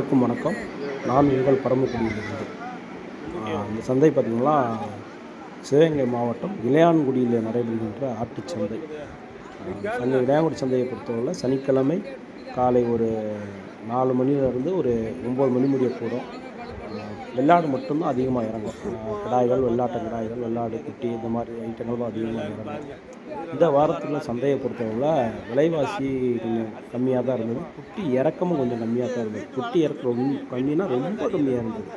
அனைவருக்கும் வணக்கம். நான் உங்கள் பரமக்குடியிலிருந்து. இந்த சந்தை பார்த்திங்கன்னா சிவகங்கை மாவட்டம் இளையான்குடியில் நடைபெறுகின்ற ஆட்டுச் சந்தை. அந்த சந்தை இளையான்குடி சந்தையை பொறுத்தவரை சனிக்கிழமை காலை ஒரு நாலு மணிலேருந்து ஒரு ஒம்பது மணி முடிய போகிறோம் வெள்ளாடு மட்டும்தான் அதிகமாக இறங்கும். கிடாய்கள் வெள்ளாட்டு கிடாய்கள் வெள்ளாடு குட்டி இந்த மாதிரி ஐட்டங்கள் தான் அதிகமாக இறங்கும். இந்த வாரத்தில் சந்தையை பொறுத்தவரை விலைவாசி கொஞ்சம் கம்மியாக தான் இருந்தது. குட்டி இறக்கமும் கொஞ்சம் கம்மியாக தான் இருந்தது. குட்டி இறக்கம் ரொம்ப கம்மினா ரொம்ப கம்மியாக இருந்தது.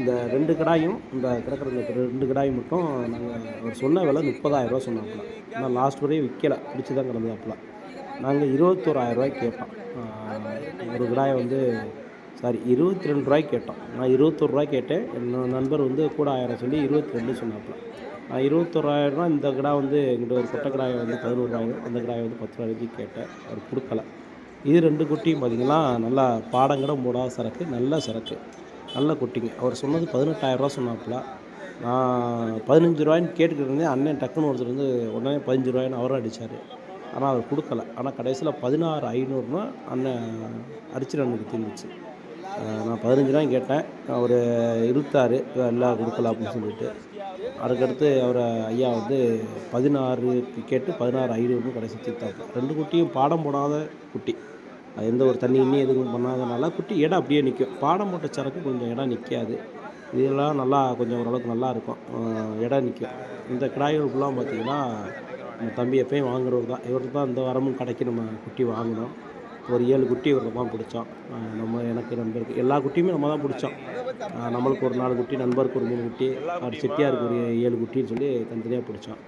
இந்த ரெண்டு கடாயும் இந்த கிடக்கிற இந்த ரெண்டு கடாயும் மட்டும் நாங்கள் அவர் சொன்ன விலை முப்பதாயிரரூவா சொன்னாப்புல. ஆனால் லாஸ்ட் வரையும் விற்கலை பிடிச்சி தான் கிடந்தாப்புல நாங்கள் இருபத்தோராயிரரூவாய்க்கு கேட்டோம். ஒரு கடாயை வந்து சாரி இருபத்தி ரெண்டு ரூபாய்க்கு கேட்டோம். நான் இருபத்தொரு ரூபாய் கேட்டேன். என்னோடய நண்பர் வந்து கூட ஆயிரம் சொல்லி இருபத்தி ரெண்டு சொன்னாப்புல. இருபத்தோராயிரரூவா இந்த கிடா வந்து எங்கிட்ட ஒரு கொட்டை கிடாயை வந்து பதினோரு அந்த கிடாயை வந்து பத்து ரூபாய்க்கு கேட்டேன். அவர் கொடுக்கல. இது ரெண்டு குட்டியும் பார்த்தீங்கன்னா நல்லா பாடங்கடம் மூடாத சரக்கு நல்ல சரக்கு. நல்ல குட்டிங்க. அவர் சொன்னது பதினெட்டாயிரரூவா சொன்னாப்புல. நான் பதினஞ்சு ரூபாய்ன்னு கேட்டுக்கிட்டு இருந்தேன். அண்ணன் டக்குன்னு ஒருத்தர் வந்து உடனே பதினஞ்சு ரூபாயின்னு அவரும் அடித்தார் ஆனால் அவர் கொடுக்கல. ஆனால் கடைசியில் பதினாறு ஐநூறுனா அண்ணன் அடிச்சு அண்ணனுக்கு தீர்ந்துச்சு நான் பதினஞ்சு ரூபாய் கேட்டேன். அவர் இழுத்தாரு. இல்லை கொடுக்கல அப்படின்னு சொல்லிட்டு. அதுக்கடுத்து அவர் ஐயா வந்து பதினாறு கேட்டு பதினாறு ஐநூறுனு கடைசி தீர்த்தாப்பு ரெண்டு குட்டியும் பாடம் போடாத குட்டி. அது எந்த ஒரு தண்ணி இன்னும் எதுவும் பண்ணாதனால குட்டி இடம் அப்படியே நிற்கும் பாடம் போட்ட சரக்கு கொஞ்சம் இடம் நிற்காது இதெல்லாம் நல்லா கொஞ்சம் ஓரளவுக்கு நல்லா இருக்கும். இடம் நிற்கும் இந்த கிடாய்கள் ஃபுல்லாக நம்ம தம்பி எப்பயும் வாங்குறவர் தான். இவருக்கு தான் இந்த வாரமும் கடைக்கு நம்ம குட்டி வாங்கினோம் ஒரு ஏழு குட்டி இவருக்கு தான் பிடிச்சோம் நம்ம எனக்கு நண்பருக்கு எல்லா குட்டியுமே நம்ம தான் பிடிச்சோம் நம்மளுக்கு ஒரு நாலு குட்டி நண்பருக்கு ஒரு மூணு குட்டி அவர் செட்டியாருக்கு ஒரு ஏழு குட்டின்னு சொல்லி தனித்தனியாக பிடிச்சோம்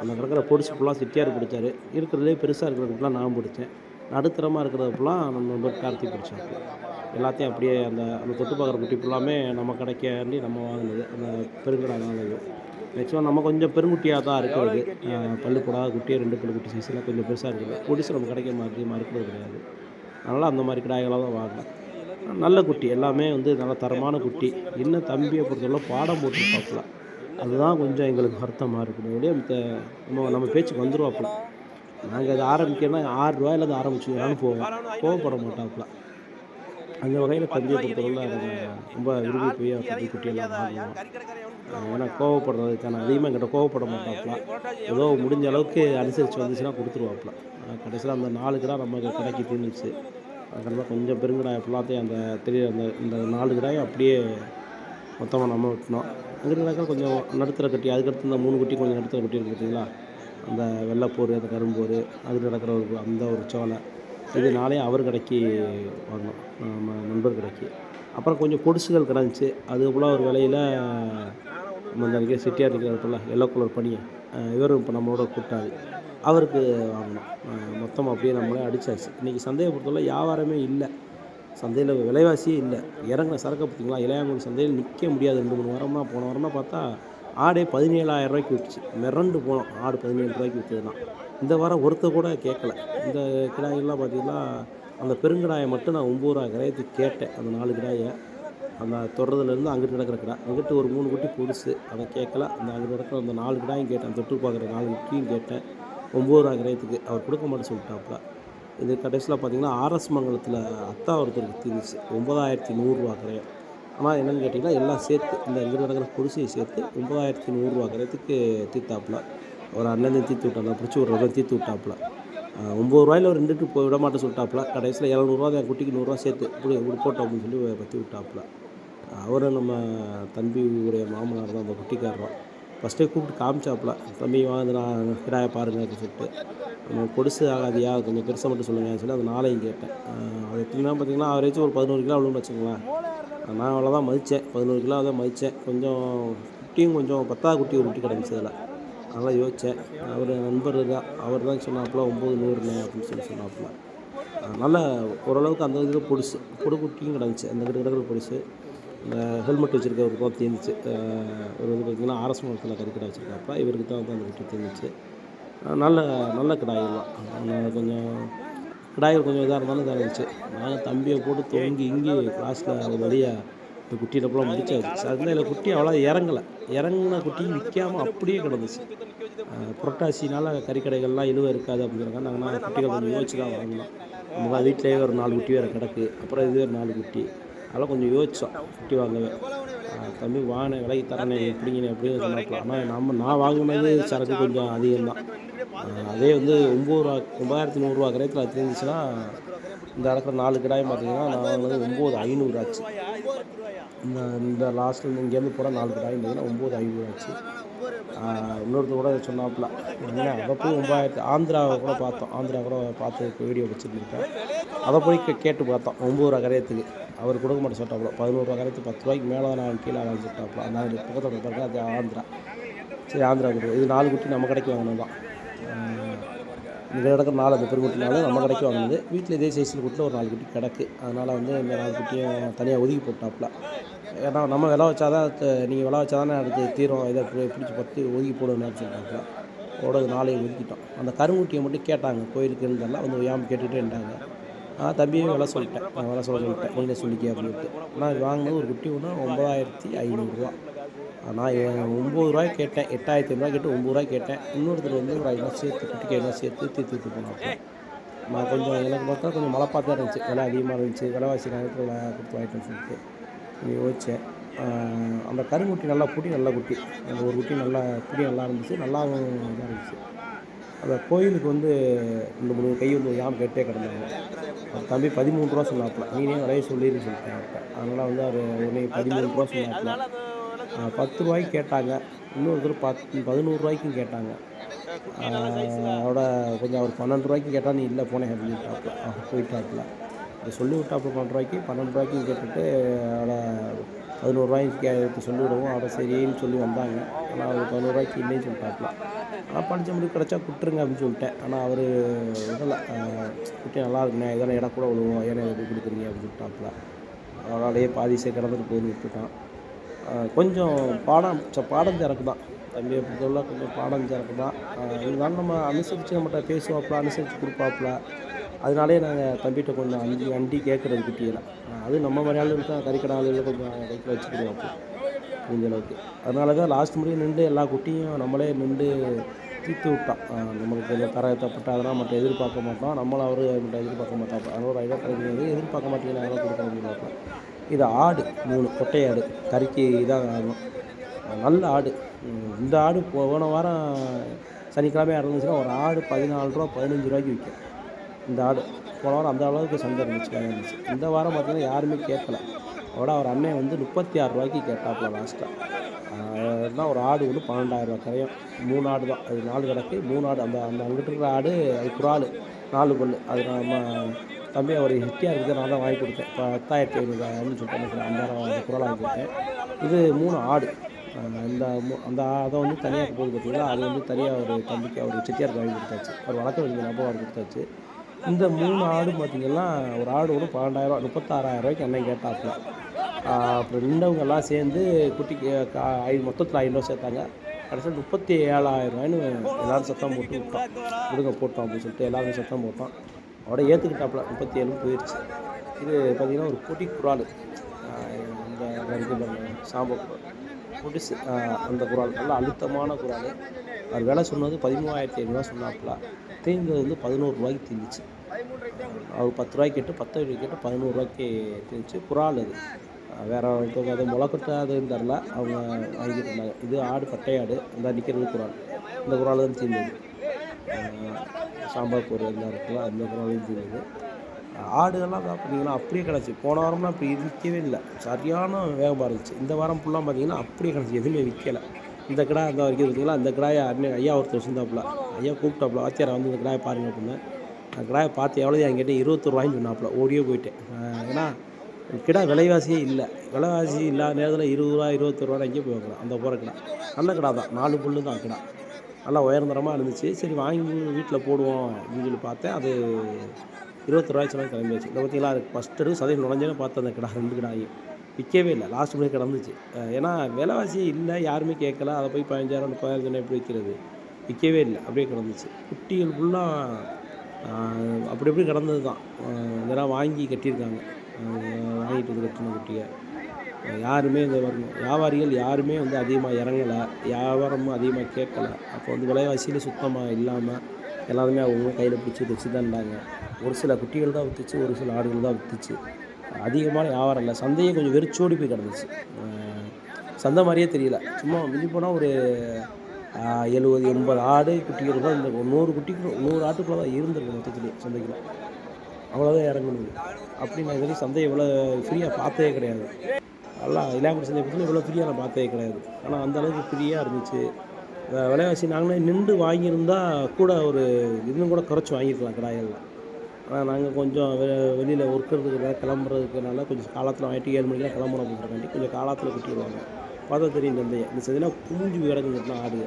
அந்த கிடக்கிற பொடிச்சு ஃபுல்லாக செட்டியார் பிடிச்சாரு. இருக்கிறதுலே பெருசாக இருக்கிறதுக்குலாம் நான் பிடிச்சேன். நடுத்தரமாக இருக்கிறது ஃபுல்லாக நம்ம நண்பர் கார்த்திக் பிடிச்சோம் எல்லாத்தையும் அப்படியே அந்த அந்த தொட்டு பார்க்குற குட்டி ஃபுல்லாமே நம்ம கிடைக்காண்டி நம்ம வாங்கினது. அந்த பெருங்கடா வாங்கினது. மேக்ஸிமம் நம்ம கொஞ்சம் பெருங்குட்டியாக தான் இருக்கிறது. பல்லு கூடாத குட்டி ரெண்டு பல்லு குட்டி சைஸில் கொஞ்சம் பெருசாக இருக்குது. பொடிசு நம்ம கிடைக்க அதிகமாக இருக்கிறது கிடையாது. அதனால் அந்த மாதிரி கிடாய்களாக தான் வாங்கினேன் நல்ல குட்டி எல்லாமே வந்து நல்ல தரமான குட்டி. இன்னும் தம்பியை பொறுத்தவரை பாடம் போட்டுருப்பாப்புல. அதுதான் கொஞ்சம் எங்களுக்கு வருத்தமாக இருக்குது. அப்படியே மித்த நம்ம நம்ம பேச்சுக்கு வந்துருவாப்புல. நாங்கள் அதை ஆரம்பிக்கணும்னா ஆறு அதை ஆரம்பிச்சுக்கலாம்னு போவோம். கோவப்பட மாட்டாப்புல. அந்த வகையில் தம்பியை பொறுத்தவரை ரொம்ப விரும்பி போய் தம்பி குட்டியெல்லாம் வாங்குவோம். ஏன்னா கோவப்படுறது கோவப்படுறதுக்கான அதிகமாக எங்கிட்ட கோவப்பட மாட்டாப்புல. ஏதோ முடிஞ்ச அளவுக்கு அனுசரித்து வந்துச்சுன்னா கொடுத்துருவாப்புல. கடைசியில் அந்த நாலு கிடா நம்ம கடைக்கு தீர்ந்துச்சு அதுக்கப்புறமா கொஞ்சம் பெருங்கிடாய் ஃபுல்லாத்தையும் அந்த தெரிய அந்த இந்த நாலு கிடாயும் அப்படியே மொத்தமாக நம்ம விட்டோம் அங்கிருந்தாக்கா கொஞ்சம் நடுத்தர கட்டி அதுக்கடுத்து இந்த மூணு குட்டி கொஞ்சம் நடுத்தர குட்டி இருக்குது பார்த்தீங்களா? அந்த வெள்ளைப்போர் அந்த கரும்போர் அதுக்கு நடக்கிற ஒரு அந்த ஒரு சோலை. இது நாளே அவர் கடைக்கு வாங்கினோம் நம்ம நண்பர் கடைக்கு. அப்புறம் கொஞ்சம் கொடிசுகள் கிடந்துச்சு. அது போல் ஒரு விலையில் நம்ம இந்த இங்கே சிட்டியார் இருக்கிறப்பல எல்லோ கலர் பணியை இவரும் இப்போ நம்மளோட கூட்டாது அவருக்கு வாங்கினோம் மொத்தம் அப்படியே நம்மளே அடிச்சாச்சு. இன்றைக்கி சந்தையை பொறுத்தவரை வியாபாரமே இல்லை. சந்தையில் விலைவாசியே இல்லை. இறங்குன சரக்கை பார்த்தீங்களா இளையாங்குடி சந்தையில் நிற்க முடியாது. ரெண்டு மூணு வாரமாக போன வாரமாக பார்த்தா ஆடே பதினேழாயிரம் ரூபாய்க்கு விற்றுச்சு மிரண்டு போனோம். ஆடு பதினேழு ரூபாய்க்கு விற்றுதுதான் இந்த வாரம் ஒருத்தர் கூட கேட்கல. இந்த கிடாயெல்லாம் பார்த்தீங்கன்னா அந்த பெருங்கிடாயை மட்டும் நான் ஒம்பது ரூபா கிராயத்துக்கு கேட்டேன். அந்த நாலு கிடாயை. அந்த தொடர்றதுலேருந்து அங்கிட்டு நடக்கிற கிடா அங்கிட்டு ஒரு மூணு குட்டி புதுசு அதை கேட்கல. அந்த அங்கிட்டு நடக்கிற அந்த நாலு கிடாயும் கேட்டேன். தொட்டு பார்க்குற நாலு குட்டியும் கேட்டேன். ஒம்பது ரூபா அவர் கொடுக்க மாட்டேன் சொல்லிட்டாப்புல. இது கடைசியில் பார்த்தீங்கன்னா ஆர்எஸ் மங்கலத்தில் அத்தா ஒருத்தருக்கு தீர்ந்துச்சு ஒம்பதாயிரத்தி நூறுரூவா கிரயம். ஆனால் என்னென்னு கேட்டிங்கன்னா எல்லாம் சேர்த்து இந்த இங்கிட்டு நடக்கிற குடிசையை சேர்த்து ஒம்பதாயிரத்தி நூறுரூவா கிரயத்துக்கு தீர்த்தாப்புல. ஒரு அண்ணன் தீர்த்து விட்டாங்க பிடிச்சி விட்றத தீர்த்து விட்டாப்புல. ஒம்பது ரூபாயில் ஒரு ரெண்டுட்டு போய் விட மாட்டேன் சொல்லிட்டாப்புல. கடைசியில் எழுநூறுவா என் குட்டிக்கு நூறுரூவா சேர்த்து இப்படி இப்படி போட்டோம் அப்படின்னு சொல்லி பற்றி விட்டாப்புல. அவரை நம்ம தம்பி உடைய மாமனார் தான் அந்த குட்டிக்காரரும். ஃபஸ்ட்டே கூப்பிட்டு காமிச்சாப்புல தம்பி வாங்க நான் கிடாயை பாருங்க அப்படின்னு சொல்லிட்டு. நம்ம பொடிசு ஆகாதியா கொஞ்சம் பெருசாக மட்டும் சொல்லுங்கன்னு சொல்லி அந்த நாளையும் கேட்டேன். அது எப்படின்னா பார்த்தீங்கன்னா அவரேச்சும் ஒரு பதினோரு கிலோ அவ்வளோன்னு வச்சுக்கோங்களேன். நான் அவ்வளோதான் மதித்தேன் பதினோரு கிலோ தான் மதித்தேன் கொஞ்சம் குட்டியும் கொஞ்சம் பத்தாவது குட்டி ஒரு குட்டி கிடந்துச்சு அதில். அதெல்லாம் யோசித்தேன் அவர் நண்பர் தான் அவர் தான் சொன்னாப்புல ஒம்பது நூறுண்ணே அப்படின்னு சொல்லி சொன்னாப்புல. நல்ல ஓரளவுக்கு அந்த இதில் பொடிசு பொடுகுட்டியும் கிடந்துச்சு அந்த கிட்ட கிடக்கிற பொடிசு. இந்த ஹெல்மெட் வச்சுருக்கவருக்கு தான் தீர்ந்துச்சு அஹ் ஒரு பார்த்திங்கன்னா அரசு மரத்தில் கறிக்கடை வச்சுருக்காப்பா இவருக்கு தான் வந்து அந்த குட்டி தீர்ந்துச்சு நல்ல நல்ல கிடாயெல்லாம். நான் கொஞ்சம் கிடாய்கள் கொஞ்சம் இதாக இருந்தாலும் இதாக இருந்துச்சு. நாங்கள் தம்பியை போட்டு தொங்கி இங்கி கிளாஸில் அது வழியாக இந்த குட்டியில் ஃபுல்லாக முடிச்சாச்சு இல்லை குட்டி அவ்வளோ இறங்கலை. இறங்குன குட்டி விற்காமல் அப்படியே கிடந்துச்சு. புரட்டாசினால் கறிக்கடைகள்லாம் இழுவை இருக்காது அப்படின்னு சொன்னாங்க நாங்கள் குட்டிகள் கொஞ்சம் யோசிச்சு தான் வாங்கினோம். நம்ம வீட்டிலேயே ஒரு நாலு குட்டி வேறு கிடக்கு. அப்புறம் இது ஒரு நாலு குட்டி. அதெல்லாம் கொஞ்சம் யோசித்தோம் குட்டி வாங்கவே. தம்பி வாங்கின விலைக்கு தரேனே எப்படிங்கண்ணே எப்படியும் சொன்னாப்புல. ஆனால் நம்ம நான் வாங்கினது சரக்கு கொஞ்சம் அதிகம்தான். அதே வந்து ஒம்பது ரூபா ஒம்பதாயிரத்தி நூறுரூவா கிரயத்தில் அது இந்த இடத்துல நாலு கிடாயம் பார்த்தீங்கன்னா நான் வாங்கினது ஒம்பது ஐநூறு ஆச்சு. இந்த இந்த லாஸ்ட்டில் இங்கேருந்து போகிற நாலு கிடாயம் பார்த்தீங்கன்னா ஒம்பது ஐநூறு ஆச்சு. இன்னொருத்தர் கூட சொன்னாப்புல. என்ன அப்போ போய் ஒம்பதாயிரத்து ஆந்திராவை கூட பார்த்தோம். ஆந்திரா கூட பார்த்து வீடியோ வச்சுருந்துருக்கேன். அதை போய் கே- கேட்டு பார்த்தோம். ஒம்பது ரூபா கரையத்துக்கு. அவர் கொடுக்க மாட்டேன் சொல்லிட்டாப்புல. பதினோரு ரூபா கரையத்துக்கு பத்து ரூபாய்க்கு மேலே நான் கீழே வாங்கி சொல்லிட்டாப்புல. நான் பக்கத்தில் பாருங்க அது ஆந்திரா. சரி ஆந்திரா கொடுக்கும் இது நாலு குட்டி நம்ம கடைக்கு வாங்கினது தான். இங்கே கிடக்கிற நாலு அந்த பெருங்குட்டினாலும் நம்ம கடைக்கு வாங்கினது. வீட்டில் இதே சைஸில் குட்டில் ஒரு நாலு குட்டி கிடக்கு. அதனால் வந்து இந்த நாலு குட்டியும் தனியாக ஒதுக்கி போட்டாப்புல. ஏன்னா நம்ம விலை வச்சாதான் நீங்கள் விலை வச்சாதானே அடுத்து தீரும். இதை பிடிச்சி பத்து ஒதுக்கி போடணும்னு சொல்லிட்டாங்க ஓட நாளையும் ஒதுக்கிட்டோம். அந்த கருங்குட்டியை மட்டும் கேட்டாங்க. கோயிலுக்குன்னு இருந்தாலும் வந்து ஒய்யாமல் கேட்டுகிட்டே இருந்தாங்க. நான் தம்பியும் விலை சொல்லிட்டேன். நான் விலை சொல்ல சொல்லிட்டேன். நீங்களே சொல்லிக்க அப்படின்ட்டு. நான் இது வாங்கினது ஒரு குட்டி ஒன்று ஒம்பதாயிரத்தி ஐநூறுரூவா. நான் எ- ஒம்பது ரூபாய் கேட்டேன். எட்டாயிரத்தி ஐநூறுரூவா கேட்டு ஒம்பது ரூபாய் கேட்டேன். இன்னொருத்தர் வந்து ஒரு ஐநூறு சேர்த்து குட்டிக்கு ஐநூறு சேர்த்து தீர்த்து விட்டு போனாங்க நான் கொஞ்சம் எனக்கு பார்த்தா கொஞ்சம் மழை பார்த்தா இருந்துச்சு. விலை அதிகமாக இருந்துச்சு. விலைவாசி நேரத்தில் கொடுத்து வாங்கிட்டேன்னு சொல்லிட்டு கொஞ்சம் யோசித்தேன் அந்த கருங்குட்டி நல்லா குட்டி நல்ல குட்டி. அந்த ஒரு குட்டி நல்லா குட்டி நல்லா இருந்துச்சு. நல்லாவும் இதாக இருந்துச்சு. அந்த கோயிலுக்கு வந்து ரெண்டு மூணு கை வந்து யாம் கேட்டே கிடந்தாங்க. அவர் தம்பி பதிமூணு ரூபா சொன்னாப்பில். நீனே நிறைய சொல்லிடு சொல்லிட்டேன் அவர்கிட்ட அதனால் வந்து அவர் உடனே பதிமூணு ரூபா சொன்னாப்பில். பத்து ரூபாய்க்கு கேட்டாங்க. இன்னொருத்தர் பத்து பதினோரு ரூபாய்க்கும் கேட்டாங்க. அதோட கொஞ்சம் அவர் பன்னெண்டு ரூபாய்க்கு கேட்டால் நீ இல்லை போனேன் அப்படின்னு அவர் போயிட்டாப்புல. இதை சொல்லி விட்டாப்புல பன்னெண்டு ரூபாய்க்கு. பன்னெண்டு ரூபாய்க்கு கேட்டுட்டு அவட பதினோரு ரூபாய்க்கு கே சொல்லி விடவும் அவட சரின்னு சொல்லி வந்தாங்க. ஆனால் அவர் பதினோரு ரூபாய்க்கு இல்லைன்னு சொல்லிட்டாப்புல. ஆனால் படித்த முடிவு கிடச்சா கொடுத்துருங்க அப்படின்னு சொல்லிட்டேன். ஆனால் அவர் விடலை. குட்டி நல்லா இருக்குண்ணே. இதெல்லாம் இடம் கூட விழுவோம். ஏன்னா எப்படி கொடுக்குறீங்க அப்படின்னு சொல்லிட்டாப்புல. அவனாலேயே பாதி சே கிடந்துட்டு போயின்னு விட்டுட்டான் கொஞ்சம் பாடம் பாடம் திறக்கு தான் தம்பியை பொறுத்தவரை கொஞ்சம் பாடம் திறக்கு தான் இருந்தாலும் நம்ம அனுசரித்து நம்மகிட்ட பேசுவாப்புல அனுசரித்து கொடுப்பாப்புல. அதனாலே நாங்கள் தம்பிகிட்ட கொஞ்சம் அண்டி அண்டி கேட்குறது குட்டியில். அது நம்ம மாதிரி ஆள் கறிக்கடை ஆளுகளில் கொஞ்சம் கைத்தில் வச்சுக்கிடுவாப்புல. முடிஞ்ச அளவுக்கு அதனால தான் லாஸ்ட் முடியும் நின்று எல்லா குட்டியும் நம்மளே நின்று தீர்த்து விட்டான் நம்மளுக்கு இந்த தர தப்பட்ட அதெல்லாம் மட்டும் எதிர்பார்க்க மாட்டோம் நம்மளும் அவர் மட்டும் எதிர்பார்க்க மாட்டோம் அதனால ஒரு ஐடியா கிடைக்கிறது எதிர்பார்க்க மாட்டேங்கிறேன் அதெல்லாம் கொடுக்க முடியும் இது ஆடு மூணு கொட்டை ஆடு கறிக்கு இதாக ஆகும் நல்ல ஆடு. இந்த ஆடு போன வாரம் சனிக்கிழமை இருந்துச்சுன்னா ஒரு ஆடு பதினாலு ரூபா பதினஞ்சு ரூபாய்க்கு விற்கும் இந்த ஆடு. போன வாரம் அந்த அளவுக்கு சந்தை இருந்துச்சு இந்த வாரம் பார்த்திங்கன்னா யாருமே கேட்கல. அதோட அவர் அண்ணன் வந்து முப்பத்தி ஆறு ரூபாய்க்கு கேட்டாப்புல லாஸ்ட்டாக தான் ஒரு ஆடு வந்து பன்னெண்டாயிரம் ரூபா கரையும். மூணு ஆடு தான். அது நாலு கிடக்கு. மூணு ஆடு. அந்த அந்த அங்கிட்டு இருக்கிற ஆடு அது குறால். நாலு கொள்ளு. அது நம்ம தம்பி அவர் ஹெட்டியாக இருக்குது நான் தான் வாங்கி கொடுத்தேன். இப்போ பத்தாயிரத்தி ஐநூறுரூவான்னு சொல்லிட்டு எனக்கு அஞ்சாயிரம் அந்த குரல் வாங்கி கொடுத்தேன். இது மூணு ஆடு. இந்த மூ- அந்த அதை வந்து தனியாக போகுது பார்த்தீங்கன்னா அது வந்து தனியாக ஒரு தம்பிக்கு அவர் செட்டியாருக்கு வாங்கி கொடுத்தாச்சு. அவர் வழக்க வேண்டிய நம்ப வாங்கி கொடுத்தாச்சு. இந்த மூணு ஆடு பார்த்தீங்கன்னா ஒரு ஆடு ஒரு பன்னெண்டாயிரம் ரூபா முப்பத்தாறாயிரம் ரூபாய்க்கு அண்ணன் கேட்டாப்புல. அப்புறம் நின்றவங்க எல்லாம் சேர்ந்து குட்டிக்கு ஐ- மொத்தத்தில் ஐநூறுவா சேர்த்தாங்க. கடைசியில் முப்பத்தி ஏழாயிரம் ரூபாய்னு எல்லாரும் சத்தம் போட்டு விட்டோம் கொடுங்க போட்டோம் அப்படின்னு சொல்லிட்டு எல்லாரும் சத்தம் போட்டோம் அவட ஏற்றுக்கிட்டாப்புல முப்பத்தி ஏழு போயிடுச்சு இது பார்த்திங்கன்னா ஒரு பொடி குரால். இந்த வரைக்கும் பாருங்க சாம்ப குரால். புதுசு அந்த குரால். நல்ல அழுத்தமான குரால். அவர் விலை சொன்னது பதிமூவாயிரத்தி ஐநூறுவா சொன்னாப்புல. தீர்ந்தது வந்து பதினோரு ரூபாய்க்கு தீர்ந்துச்சு. அவர் பத்து ரூபாய்க்கு கிட்ட பத்து கிட்ட கேட்டு பதினோரு ரூபாய்க்கு குரால் அது வேறு வேற ஒருத்தவங்க அது முளைக்கட்டு அதுன்னு தெரில. அவங்க வாங்கிட்டு இருந்தாங்க. இது ஆடு பட்டையாடு ஆடு. இந்த நிற்கிறது குரால் இந்த குரால் தான் தீர்ந்தது சாம்பார் பொருள் எல்லாம் இருக்குல்ல அந்த குராலையும் தீர்ந்தது. ஆடுகள்லாம் பார்த்தீங்கன்னா அப்படியே கிடச்சி. போன வாரம்லாம் அப்படி விற்கவே இல்லை. சரியான வேகமாக இருந்துச்சு. இந்த வாரம் ஃபுல்லாக பார்த்தீங்கன்னா அப்படியே கிடச்சி. எதுவுமே விற்கலை இந்த கிடா அந்த வரைக்கும் பார்த்தீங்களா? அந்த கிடாயை அண்ணன் ஐயா ஒருத்தர் வச்சுருந்தாப்புல. ஐயா கூப்பிட்டாப்புல. ஆச்சியாரை வந்து இந்த கிடாயை பாருங்க அப்படின்னா. அந்த பார்த்து எவ்வளோ என்கிட்ட இருபத்தொருவாயின்னு சொன்னாப்புல ஓடியே போயிட்டேன். ஏன்னா கிடா விலைவாசியே இல்லை. விலைவாசி இல்லாத நேரத்தில் இருபது ரூபா இருபத்தொரு ரூபா எங்கேயும் போய் வைக்கலாம் அந்த போகிற கிடா. நல்ல கிடா தான் நாலு புல் தான் கிடா. நல்லா உயர்ந்தரமாக இருந்துச்சு. சரி வாங்கி வீட்டில் போடுவோம் அப்படின்னு சொல்லி பார்த்தேன். அது இருபத்தி ரூபாய் சொன்னால் கிளம்பியாச்சு இந்த பார்த்தீங்களா அது ஃபஸ்ட்டு சதையில் நுழைஞ்சேன்னு பார்த்தேன் அந்த கிடா ரெண்டு கிடாயும் விற்கவே இல்லை. லாஸ்ட் முடிய கிடந்துச்சு. ஏன்னா விலைவாசி இல்லை யாருமே கேட்கல. அதை போய் பதினஞ்சாயிரம் முப்பதாயிரம் சொன்னால் எப்படி விற்கிறது விற்கவே இல்லை. அப்படியே கிடந்துச்சு. குட்டிகள் ஃபுல்லாக அப்படி இப்படி கடந்தது தான் இதெல்லாம் வாங்கி கட்டியிருக்காங்க. வாங்கிட்டு வந்து கட்டின குட்டியை. யாருமே இந்த வரணும். வியாபாரிகள் யாருமே வந்து அதிகமாக இறங்கலை. வியாபாரமும் அதிகமாக கேட்கலை. அப்போ வந்து விலைவாசியில் சுத்தமாக இல்லாமல் எல்லாருமே அவங்க கையில் பிடிச்சி வச்சு தான் இருந்தாங்க. ஒரு சில குட்டிகள் தான் விற்றுச்சு ஒரு சில ஆடுகள் தான் விற்றுச்சு அதிகமான வியாபாரம் இல்லை. சந்தையை கொஞ்சம் வெறிச்சோடி போய் கிடந்துச்சு. சந்தை மாதிரியே தெரியல. சும்மா மிஞ்சி போனால் ஒரு எழுபது எண்பது ஆடு குட்டி இருக்கும் இந்த நூறு குட்டிக்கு நூறு ஆட்டுக்குள்ளே தான் இருந்திருக்கு மொத்தத்துலேயே சந்தைக்குள்ள. அவ்வளோதான் இறங்குனது. அப்படி நான் இது சந்தையை இவ்வளோ ஃப்ரீயாக பார்த்ததே கிடையாது. நல்லா இளையாங்குடி சந்தை பற்றி இவ்வளோ ஃப்ரீயாக நான் பார்த்ததே கிடையாது. ஆனால் அந்த அளவுக்கு ஃப்ரீயாக இருந்துச்சு. விலைவாசி நாங்களே நின்று வாங்கியிருந்தால் கூட ஒரு இன்னும் கூட குறைச்சி வாங்கியிருக்கலாம் கடாயெல்லாம். ஆனால் நாங்கள் கொஞ்சம் வெ வெளியில் ஒர்க்கிறதுக்கு கிளம்புறதுக்குனால கொஞ்சம் காலத்தில் வாங்கிட்டு ஏழு மணிக்கெலாம் கிளம்புறோம் அப்படின்றக்காண்டி கொஞ்சம் காலத்தில் குட்டிடுவாங்க பார்த்தா தெரியும் சந்தையை. இந்த சந்தையில் பூஞ்சி கிடக்குதுன்னா ஆடு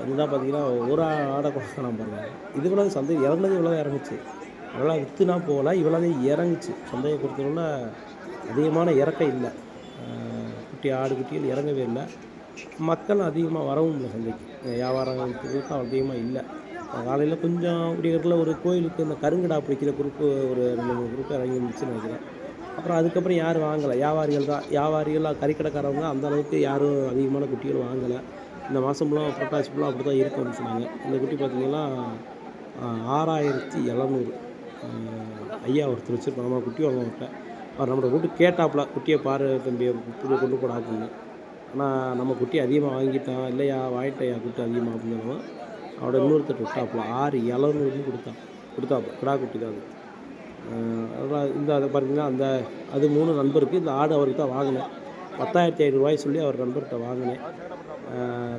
இதுதான் பார்த்தீங்கன்னா ஒரு ஆடை கூட நான் பாருங்கள் இது இவ்வளோ சந்தை இறங்குனது இவ்வளோ இறங்குச்சு. நல்லா விற்றுனா போகல இவ்வளோதே இறங்குச்சு. சந்தையை பொறுத்தவரை அதிகமான இறக்கம் இல்லை. குட்டி ஆடு குட்டிகள் இறங்கவே இல்லை. மக்கள் அதிகமாக வரவும் இல்லை சந்தைக்கு. வியாபாரத்துக்கு அதிகமாக இல்லை. காலையில் கொஞ்சம் விடியற்கால ஒரு கோயிலுக்கு இந்த கருங்கடா பிடிக்கிற குரூப்பு ஒரு ரெண்டு மூணு குரூப் இறங்கி இருந்துச்சுன்னு நினைக்கிறேன். அப்புறம் அதுக்கப்புறம் யாரும் வாங்கலை. வியாபாரிகள் தான் வியாபாரிகள் கறிக்கடைக்காரவங்க அந்த அளவுக்கு யாரும் அதிகமான குட்டிகள் வாங்கலை. இந்த மாதம் ஃபுல்லாக புரட்டாசி ஃபுல்லாக அப்படி தான் இருக்கும் சொன்னாங்க. இந்த குட்டி பார்த்தீங்கன்னா ஆறாயிரத்தி எழுநூறு. ஐயா ஒருத்தர் வச்சுருப்பாங்க நம்ம குட்டி வாங்க விட்டேன் அவர் நம்மளோட வீட்டு கேட்டாப்புல குட்டியை பாரு தம்பி குட்டியை கொண்டு போட ஆகுங்க ஆனால் நம்ம குட்டி அதிகமாக வாங்கிட்டான் இல்லையா வாங்கிட்டையா குட்டி அதிகமாக அப்படின்னு அவட இன்னொருத்தர் விட்டாப்புல. ஆறு எழுநூறுன்னு கொடுத்தான் கொடுத்தாப்புல. கிடா குட்டி தான் அது. இந்த அதை பார்த்தீங்கன்னா அந்த அது மூணு நண்பருக்கு இந்த ஆடு அவருக்கு தான் வாங்கினேன். பத்தாயிரத்தி ஐநூறுரூவாய் சொல்லி அவர் நண்பர்கிட்ட வாங்கினேன்.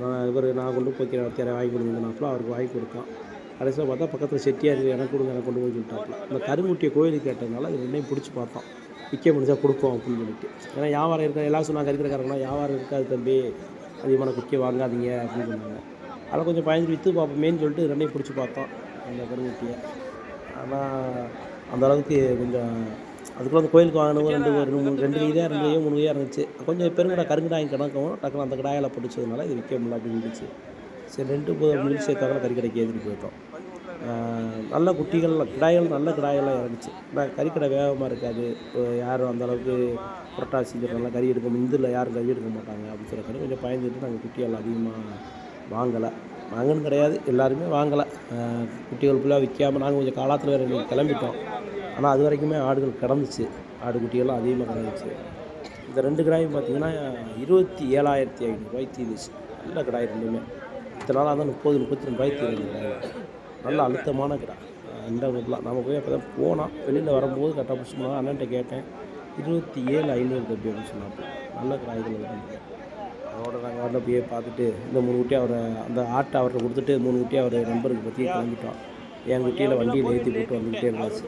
நான் இவர் நான் கொண்டு போய் தேர வாங்கி கொடுங்கனாப்புல அவருக்கு வாங்கி கொடுத்தான் கடைசியில் பார்த்தா பக்கத்தில் செட்டியார் எனக்கு கொடுங்க எனக்கு கொண்டு போய் சொல்லிட்டாப்புல. இந்த கருங்குட்டியை கோயிலுக்கு கேட்டதுனால அது ரெண்டையும் பிடிச்சி பார்த்தோம். விற்க முடிஞ்சால் கொடுப்போம் அப்படின்னு சொல்லிட்டு. ஏன்னா வியாபாரம் இருக்கா எல்லாம் சொன்னாங்க கறிக்கிறக்காரங்களா வியாபாரம் இருக்காது தம்பி. அதிகமான குக்கியை வாங்காதீங்க அப்படின்னு சொன்னாங்க. அதில் கொஞ்சம் பயந்து விற்று பார்ப்போமேன்னு சொல்லிட்டு ரெண்டையும் பிடிச்சி பார்த்தோம் அந்த கருங்குட்டியை ஆனால் அந்த அளவுக்கு கொஞ்சம் அதுக்குள்ள அந்த கோயிலுக்கு வாங்கினவங்க ரெண்டு ரெண்டு மூணு ரெண்டு கையாக ரெண்டு கையோ மூணு கையாக இருந்துச்சு. கொஞ்சம் பெருங்கடா கருங்கடாய் கணக்கவும் டக்குனு அந்த கடாயில் பிடிச்சதுனால இது விற்க முடியல அப்படின்னு இருந்துச்சு. சரி ரெண்டு முடிச்சு சேர்த்தாங்க கறி கடைக்கு ஏற்றிட்டு போயிட்டோம். நல்ல குட்டிகள் கிடாய்கள் நல்ல கிடாயெல்லாம் இறங்குச்சு. ஆனால் கறிக்கடை வேகமாக இருக்காது. யாரும் அந்த அளவுக்கு புரட்டாசி நல்லா கறி எடுக்க இதில் யாரும் கறி எடுக்க மாட்டாங்க அப்படின்னு சொல்லி கொஞ்சம் பயந்துட்டு நாங்கள் குட்டிகள் அதிகமாக வாங்கலை. வாங்கன்னு கிடையாது. எல்லாருமே வாங்கலை. குட்டிகள் ஃபுல்லாக விற்காமல் நாங்கள் கொஞ்சம் காலத்தில் வேறு கிளம்பிட்டோம். ஆனால் அது வரைக்குமே ஆடுகள் கிடந்துச்சு. ஆடு அதிகமாக கிடந்துச்சு. இந்த ரெண்டு கிடாயும் பார்த்தீங்கன்னா இருபத்தி ஏழாயிரத்தி ஐநூறுரூவாய் தீர்ந்துச்சு நல்ல கிடாய் ரெண்டுமே இத்தனை நாளாக தான் முப்பது முப்பத்தி ரெண்டு ரூபாய் தீர்ந்து நல்ல அழுத்தமான கிடா. இந்த ஊர்லாம் நம்ம போய் அப்போ தான் போனால் வெளியில் வரும்போது கரெக்டாக பிடிச்சி அண்ணன்ட்ட கேட்டேன். இருபத்தி ஏழு ஐநூறு தப்பி அப்படின்னு சொன்னாங்க. நல்ல கிடாய்கள் இருக்கு. நாங்கள் வரல போய் பார்த்துட்டு இந்த மூணு குட்டி அவரை அந்த ஆட்டை அவர்கிட்ட கொடுத்துட்டு மூணு குட்டி அவர் நம்பருக்கு பற்றி கிளம்பிட்டோம் என் குட்டியில் வண்டியில் ஏற்றி போட்டு வந்துக்கிட்டே இருந்தாச்சு.